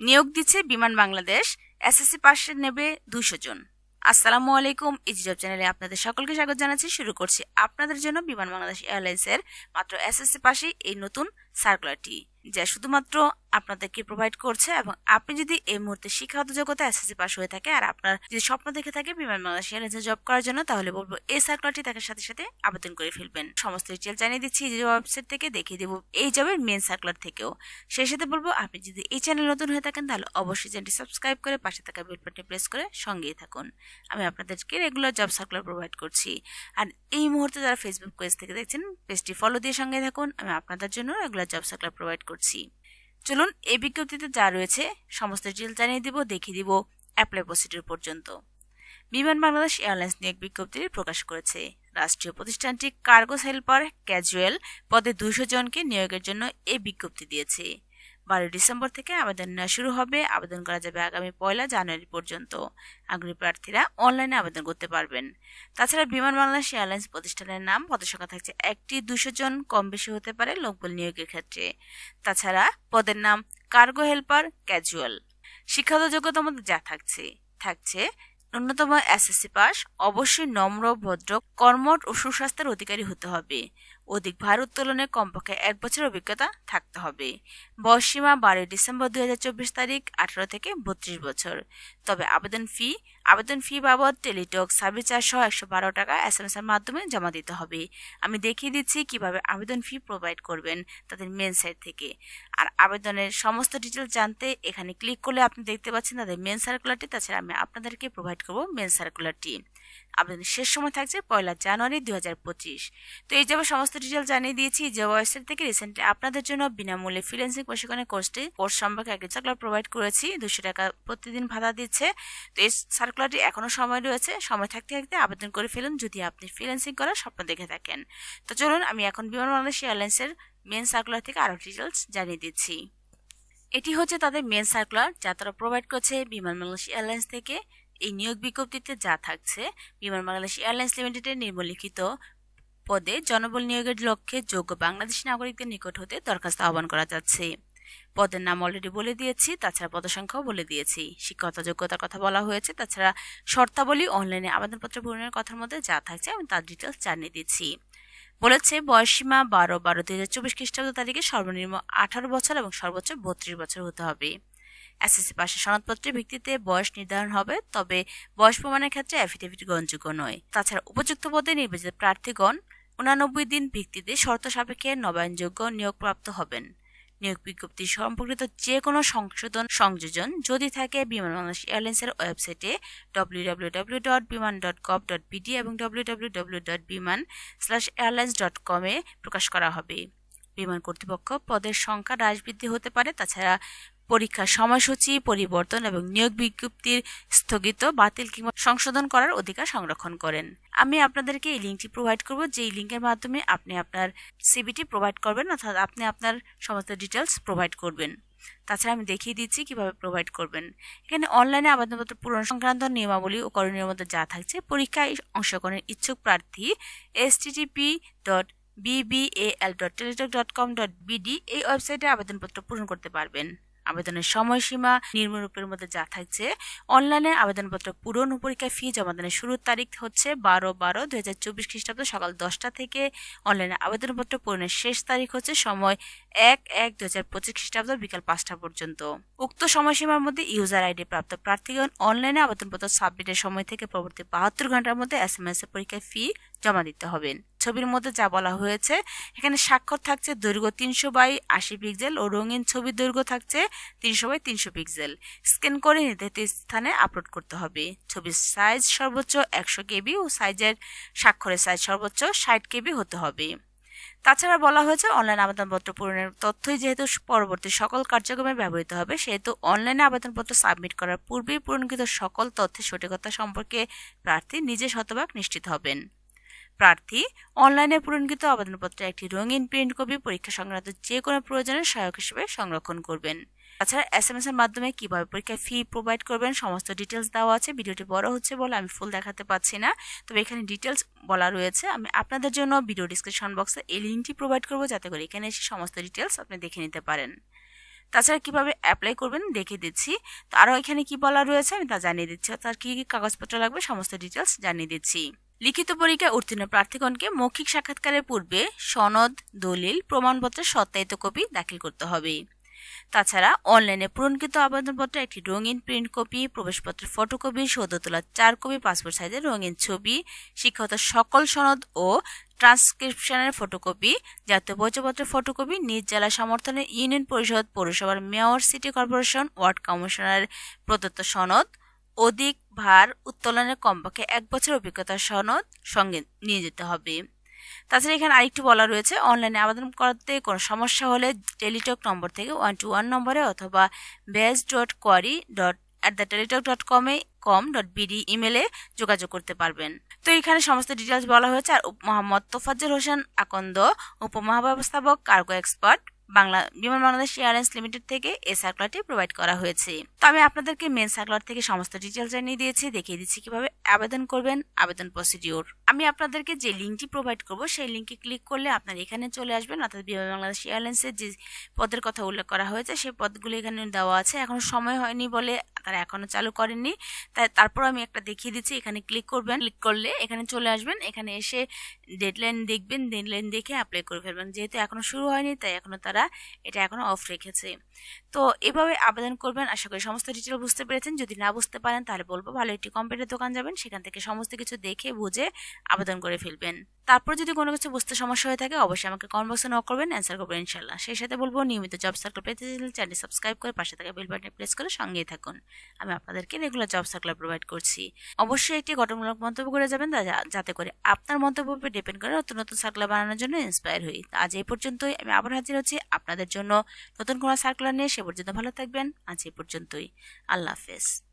নিয়োগ দিচ্ছে বিমান বাংলাদেশ, এসএসসি পাশে নেবে দুশো জন। আসসালামু আলাইকুম ইজি জব চ্যানেলে আপনাদের সকলকে স্বাগত জানাচ্ছি। শুরু করছি আপনাদের জন্য বিমান বাংলাদেশ এয়ারলাইন্সের মাত্র এসএসসি পাশেই এই নতুন সার্কুলারটি যা শুধুমাত্র আপনাদেরকে প্রোভাইড করছে এবং আপনি যদি এই মুহূর্তে শিক্ষাগত যোগ্যতা এসএসসি পাস হয়ে থাকে আর আপনার যদি স্বপ্ন দেখে থাকে বিমান বাংলাদেশ এয়ারলাইন্সে জব করার জন্য, তাহলে বলব এই সার্কুলারটি দেখার সাথে সাথে আবেদন করে ফেলবেন। সমস্ত ডিটেল জানিয়ে দিচ্ছি যে ওয়েবসাইট থেকে দেখিয়ে দেবো এই জবের মেন সার্কুলার থেকেও। সেই সাথে বলব, আপনি যদি এই চ্যানেল নতুন হয়ে থাকেন, তাহলে অবশ্যই চ্যানেলটি সাবস্ক্রাইব করে পাশে থাকা বেল বাটনে প্রেস করে সঙ্গেই থাকুন। আমি আপনাদেরকে রেগুলার জব সার্কুলার প্রোভাইড করছি। আর এই মুহূর্তে যারা ফেসবুক পেজ থেকে দেখছেন পেজটি ফলো দিয়ে সঙ্গে থাকুন। আমি আপনাদের জন্য রেগুলার জব সার্কুলার প্রোভাইড করছি। চলুন এই বিজ্ঞপ্তিতে যা রয়েছে সমস্ত ডিটেল জানিয়ে দিব, দেখিয়ে দিব অ্যাপ্লাই প্রসিডিউর পর্যন্ত। বিমান বাংলাদেশ এয়ারলাইন্স নিয়োগ বিজ্ঞপ্তি প্রকাশ করেছে। রাষ্ট্রীয় প্রতিষ্ঠানটি কার্গো হেল্পার ক্যাজুয়াল পদে দুশো জনকে নিয়োগের জন্য এই বিজ্ঞপ্তি দিয়েছে। বারোই ডিসেম্বর থেকে আবেদন নেওয়া শুরু হবে। আবেদন করা যাবে আগামী পয়লা জানুয়ারি পর্যন্ত। আগ্রহী প্রার্থীরা অনলাইনে আবেদন করতে পারবেন। তাছাড়া বিমান বাংলাদেশ এয়ারলাইন্স প্রতিষ্ঠানের নাম পদসংখ্যা থাকছে একটি, দুশো জন, কম বেশি হতে পারে লোকবল নিয়োগের ক্ষেত্রে। তাছাড়া পদের নাম কার্গো হেল্পার ক্যাজুয়াল শিক্ষাগত যোগ্যতার মধ্যে যা থাকছে থাকছে ন্যূনতম এসএসসি পাস অবশ্যই নম্র, ভদ্র, কর্মঠ ও সুস্বাস্থ্যের অধিকারী হতে হবে। অধিক ভার উত্তোলনে কমপক্ষে এক বছর অভিজ্ঞতা থাকতে হবে। বয়সসীমা বারোই ডিসেম্বর দু হাজার চব্বিশ তারিখ, আঠারো থেকে বত্রিশ বছর। তবে আবেদন ফি আবেদন ফি বাবদ টেলিটক সার্ভিস সহ একশো বারো টাকা এস এম এর মাধ্যমে জমা দিতে হবে। আমি দেখিয়ে দিচ্ছি কীভাবে আবেদন ফি প্রোভাইড করবেন তাদের মেন সাইট থেকে। আর আবেদনের সমস্ত ডিটেল জানতে এখানে ক্লিক করলে আপনি দেখতে পাচ্ছেন তাদের মেন সার্কুলারটি। তাছাড়া আমি আপনাদেরকে প্রোভাইড করব মেন সার্কুলারটি। আবেদনের শেষ সময় থাকছে পয়লা জানুয়ারি দু হাজার পঁচিশ। তো এই যাবে সমস্ত ডিটেল জানিয়ে দিয়েছি, যে ওয়েবসাইট থেকে রিসেন্টলি আপনাদের জন্য বিনামূল্যে ফ্রিল্যান্সিং প্রশিক্ষণের কোর্সটি কোর্স সম্পর্কে একটি সার্কুলার প্রোভাইড করেছি, দুশো টাকা প্রতিদিন ভাড়া দিচ্ছে। তো এই সার্কুলারটি এখনও সময় রয়েছে, সময় থাকতে থাকতে আবেদন করে ফেলুন যদি আপনি ফ্রিল্যান্সিং করার স্বপ্ন দেখে থাকেন। তো চলুন আমি এখন বিমান বাংলাদেশ এয়ারলাইন্সের মেন সার্কুলার থেকে আরও ডিটেলস জানিয়ে দিচ্ছি। এটি হচ্ছে তাদের মেন সার্কুলার যা তারা প্রোভাইড করছে বিমান বাংলাদেশ এয়ারলাইন্স থেকে। এই নিয়োগ বিজ্ঞপ্তিতে যা থাকছে, বিমান বাংলাদেশ এয়ারলাইন্স লিমিটেডের নিম্নলিখিত পদে জনবল নিয়োগের লক্ষ্যে যোগ্য বাংলাদেশি নাগরিকদের নিকট হতে দরখাস্ত আহ্বান করা যাচ্ছে। পদের নাম অলরেডি বলে দিয়েছি, তাছাড়া পদসংখ্যাও বলে দিয়েছি। শিক্ষাগত যোগ্যতার কথা বলা হয়েছে, তাছাড়া শর্তাবলী অনলাইনে আবেদনপত্র পূরণের কথার মধ্যে যা থাকছে, আমি তার ডিটেলস জানিয়ে দিচ্ছি। বলেছে বয়সীমা বারো বারো, দুই হাজার চব্বিশ খ্রিস্টাব্দ তারিখে সর্বনিম্ন আঠারো বছর এবং সর্বোচ্চ বত্রিশ বছর হতে হবে। এসএসসি পাশের সনদপত্রের ভিত্তিতে বয়স নির্ধারণ হবে, তবে বয়স প্রমাণের ক্ষেত্রে অ্যাফিডেভিট গ্রহণযোগ্য নয়। তাছাড়া উপযুক্ত পদে নির্বাচিত প্রার্থীগণ উনানব্বই দিন ভিত্তিতে শর্ত সাপেক্ষে নবায়নযোগ্য নিয়োগপ্রাপ্ত হবেন। নিয়োগ বিজ্ঞপ্তি সম্পর্কিত যে কোনো সংশোধন, সংযোজন যদি থাকে বিমান বাংলাদেশ এয়ারলাইন্সের ওয়েবসাইটে W W dot Biman dot gov dot BD এবং W W W dot Biman slash airlines dot কমে প্রকাশ করা হবে। বিমান কর্তৃপক্ষ পদের সংখ্যা হ্রাস বৃদ্ধি হতে পারে, তাছাড়া পরীক্ষার সময়সূচি, পরিবর্তন এবং নিয়োগ বিজ্ঞপ্তির স্থগিত বাতিল কিংবা সংশোধন করার অধিকার সংরক্ষণ করেন। আমি আপনাদেরকে এই লিঙ্কটি প্রোভাইড করব, যেই লিঙ্কের মাধ্যমে আপনি আপনার সিবিটি প্রোভাইড করবেন, অর্থাৎ আপনি আপনার সমস্ত ডিটেলস প্রোভাইড করবেন। তাছাড়া আমি দেখিয়ে দিচ্ছি কীভাবে প্রোভাইড করবেন। এখানে অনলাইনে আবেদনপত্র পূরণ সংক্রান্ত নিয়মাবলী ও করণীয় মধ্যে যা থাকছে, পরীক্ষায় অংশগ্রহণের ইচ্ছুক প্রার্থী S dot BBL dot Teletalk dot com dot BD এই ওয়েবসাইটে আবেদনপত্র পূরণ করতে পারবেন। আবেদনের সময়সীমা নির্মরূপের মধ্যে যা থাকছে। অনলাইনে আবেদনপত্র পূরণ ও পরীক্ষায় ফি জমাদানের শুরুর তারিখ হচ্ছে বারো বারো দু হাজার চব্বিশ খ্রিস্টাব্দ সকাল দশটা থেকে। অনলাইনে আবেদনপত্র পূরণের শেষ তারিখ হচ্ছে সময় এক এক দু হাজার পঁচিশ খ্রিস্টাব্দ বিকাল পাঁচটা পর্যন্ত। উক্ত সময়সীমার মধ্যে ইউজার আইডি প্রাপ্ত প্রার্থীগণ অনলাইনে আবেদনপত্র সাবমিটের সময় থেকে পরবর্তী বাহাত্তর ঘণ্টার মধ্যে এস এম এস এর পরীক্ষায় ফি জমা দিতে হবেন। ছবির মধ্যে যা বলা হয়েছে, এখানে স্বাক্ষর থাকছে দৈর্ঘ্য তিনশো বাই আশি পিক্সেল ও রঙিন ছবির দৈর্ঘ্য থাকছে তিনশো বাই তিনশো পিক্সেল স্ক্যান করে নির্ধারিত স্থানে আপলোড করতে হবে। ছবির সাইজ সর্বোচ্চ একশো কেবি ও সাইজের স্বাক্ষরের সাইজ সর্বোচ্চ ষাট কেবি হতে হবে। তাছাড়া বলা হয়েছে অনলাইন আবেদনপত্র পূরণের তথ্যই যেহেতু পরবর্তী সকল কার্যক্রমে ব্যবহৃত হবে, সেহেতু অনলাইনে আবেদনপত্র সাবমিট করার পূর্বেই পূরণকৃত সকল তথ্যের সঠিকতা সম্পর্কে প্রার্থী নিজে শতভাগ নিশ্চিত হবেন। প্রার্থী অনলাইনে পূরণকৃত আবেদনপত্রে একটি রঙিন প্রিন্ট কপি পরীক্ষা সংক্রান্ত যে কোনো প্রয়োজনের সহায়ক হিসেবে সংরক্ষণ করবেন। তাছাড়া এস এম এস এর মাধ্যমে কীভাবে পরীক্ষায় ফি প্রোভাইড করবেন সমস্ত ডিটেলস দেওয়া আছে। ভিডিওটি বড় হচ্ছে বলে আমি ফুল দেখাতে পাচ্ছি না। তবে এখানে ডিটেলস বলা রয়েছে। আমি আপনাদের জন্য ভিডিও ডিসক্রিপশন বক্সে এই লিঙ্কটি প্রোভাইড করব যাতে করে এখানে এসে সমস্ত ডিটেলস আপনি দেখে নিতে পারেন। তাছাড়া কীভাবে অ্যাপ্লাই করবেন দেখে দিচ্ছি। তো আরও এখানে কি বলা রয়েছে আমি তা জানিয়ে দিচ্ছি। তার কী কী কাগজপত্র লাগবে সমস্ত ডিটেলস জানিয়ে দিচ্ছি। লিখিত পরীক্ষায় উত্তীর্ণ প্রার্থীগণকে মৌখিক সাক্ষাৎকারের পূর্বে সনদ, দলিল, প্রমাণপত্রের সত্যায়িত কপি দাখিল করতে হবে। তাছাড়া অনলাইনে পূরণকৃত আবেদনপত্র, একটি রঙিন প্রিন্ট কপি, প্রবেশপত্রের ফটোকপি সৌদ তোলা চার কপি, পাসপোর্ট সাইজের রঙিন ছবি শিক্ষকতার সকল সনদ ও ট্রান্সক্রিপশনের ফটোকপি, জাতীয় পরিচয়পত্রের ফটোকপি, নিজ জেলা সমর্থনের ইউনিয়ন পরিষদ, পৌরসভার mayor, city corporation, ward commissioner প্রদত্ত সনদ, অধিক ভার উত্তোলনের কমপক্ষে এক বছর অভিজ্ঞতার সনদ সঙ্গে নিয়ে যেতে হবে। তাছাড়া এখানে আরেকটি বলা রয়েছে, অনলাইনে আবেদন করতে কোনো সমস্যা হলে টেলিটক নম্বর থেকে ওয়ান টু ওয়ান নম্বরে অথবা base dot query dot at the Teletalk dot কমে কম ডট বিডি ইমেলে যোগাযোগ করতে পারবেন। তো এখানে সমস্ত ডিটেলস বলা হয়েছে। আর Mohammad Tofazzal Hossain Akanda, উপমহাব্যবস্থাপক cargo expert Bangla Biman Bangladesh airlines limited থেকে এই সার্কুলারটি প্রোভাইড করা হয়েছে। তো আমি আপনাদেরকে মেন সার্কুলার থেকে সমস্ত ডিটেলস জানিয়ে দিয়েছি। দেখিয়ে দিচ্ছি কীভাবে আবেদন করবেন। আবেদন প্রসিডিওর আমি আপনাদেরকে যে লিঙ্কটি প্রোভাইড করব, সেই লিঙ্কে ক্লিক করলে আপনারা এখানে চলে আসবেন। অর্থাৎ বিমান বাংলাদেশ এয়ারলাইন্সের যে পদের কথা উল্লেখ করা হয়েছে, সেই পদগুলো এখানে দেওয়া আছে। এখনও সময় হয়নি বলে তারা এখনও চালু করেননি। তাই তারপর আমি একটা দেখিয়ে দিচ্ছি, এখানে ক্লিক করবেন। ক্লিক করলে এখানে চলে আসবেন। এখানে এসে ডেডলাইন দেখবেন। ডেডলাইন দেখে অ্যাপ্লাই করে ফেলবেন। যেহেতু এখনও শুরু হয়নি, তাই এখনও তারা এটা এখনও অফ রেখেছে। তো এভাবে আবেদন করবেন। আশা করি সমস্ত ডিটেল বুঝতে পেরেছেন। যদি না বুঝতে পারেন, তাহলে বলব ভালো একটি কম্পিউটার দোকান যাবেন। সেখান থেকে সমস্ত কিছু দেখে, বুঝে আবেদন করে ফেলবেন। তারপর যদি কোনো কিছু বুঝতে সমস্যা হয়ে থাকে, অবশ্যই আমাকে কমেন্ট বক্সে নক করবেন অ্যান্সার করবেন ইনশাল্লাহ সেই সাথে বলব, নিয়মিত জব সার্কেল পেতে চাইলে চ্যানেল সাবস্ক্রাইব করে পাশে থাকা বেল বাটনে প্রেস করে সঙ্গেই থাকুন। আমি আপনাদেরকে রেগুলার জব সার্কুলার প্রোভাইড করছি। অবশ্যই একটি গঠনমূলক মন্তব্য করে যাবেন যাতে করে আপনার মন্তব্য উপর ডিপেন্ড করে নতুন নতুন সার্কুলার বানানোর জন্য ইন্সপায়ার হই। আজ এই পর্যন্তই, আমি আবার হাজির হচ্ছি আপনাদের জন্য নতুন কোনো সার্কুলার নিয়ে। সে পর্যন্ত ভালো থাকবেন। আজ এই পর্যন্তই। আল্লাহ হাফেজ।